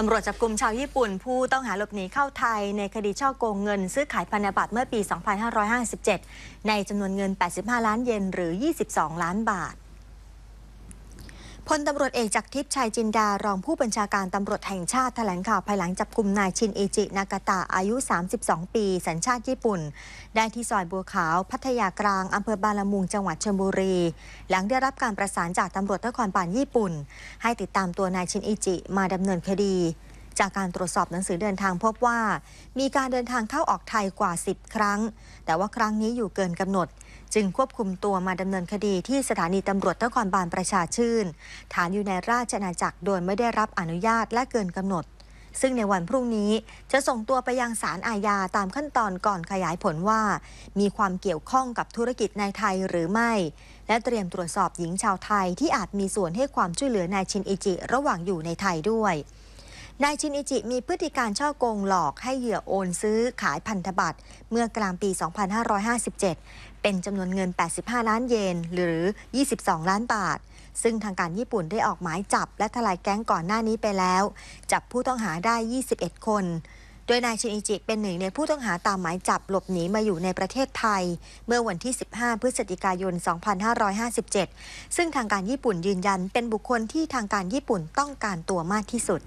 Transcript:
ตำรวจจับกลุ่มชาวญี่ปุ่น ผู้ต้องหาหลบหนีเข้าไทย ในคดีช่อโกงเงิน ซื้อขายพันธบัตรเมื่อปี 2557 ในจำนวนเงิน 85 ล้านเยนหรือ 22 ล้านบาท พลตำรวจเอกจากทิพย์ชัยจินดารองผู้บัญชาการตำรวจแห่งชาติแถลงข่าวภายหลังจับกลุ่มนายชินเอจิ นากาตะอายุ 32 ปี สัญชาติญี่ปุ่น ได้ที่ซอยบัวขาว พัทยากลางอำเภอบาละมุงจังหวัดชลบุรี หลังได้รับการประสานจากตำรวจนครบาลญี่ปุ่น ให้ติดตามตัวนายชินอิจิมาดำเนินคดี จากการตรวจสอบหนังสือเดินทางพบว่า มีการเดินทางเข้าออกไทยกว่า 10 ครั้ง แต่ว่าครั้งนี้อยู่เกินกำหนด จึงควบคุมตัวมาดำเนินคดีที่สถานีตำรวจนครบาลประชาชื่น ฐานอยู่ในราชอาณาจักรโดยไม่ได้รับอนุญาตและเกินกำหนด ซึ่งในวันพรุ่งนี้จะส่งตัวไปยังศาลอาญาตามขั้นตอนก่อนขยายผลว่า มีความเกี่ยวข้องกับธุรกิจในไทยหรือไม่และเตรียมตรวจสอบหญิงชาวไทยที่อาจมีส่วนให้ความช่วยเหลือนายชินอิจิ ระหว่างอยู่ในไทยด้วย นายชินอิจิมีพฤติการช่อโกงหลอกให้เหยื่อโอนซื้อขายพันธบัตร เมื่อกลางปี 2557 เป็นจำนวนเงิน 85 ล้านเยน หรือ 22 ล้านบาท ซึ่งทางการญี่ปุ่นได้ออกหมายจับและทลายแก๊งก่อนหน้านี้ไปแล้ว จับผู้ต้องหาได้ 21 คน โดยนายชินอิจิเป็นหนึ่งในผู้ต้องหาตามหมายจับหลบหนีมาอยู่ในประเทศไทย เมื่อวันที่ 15 พฤศจิกายน 2557 ซึ่งทางการญี่ปุ่นยืนยันเป็นบุคคลที่ทางการญี่ปุ่นต้องการตัวมากที่สุด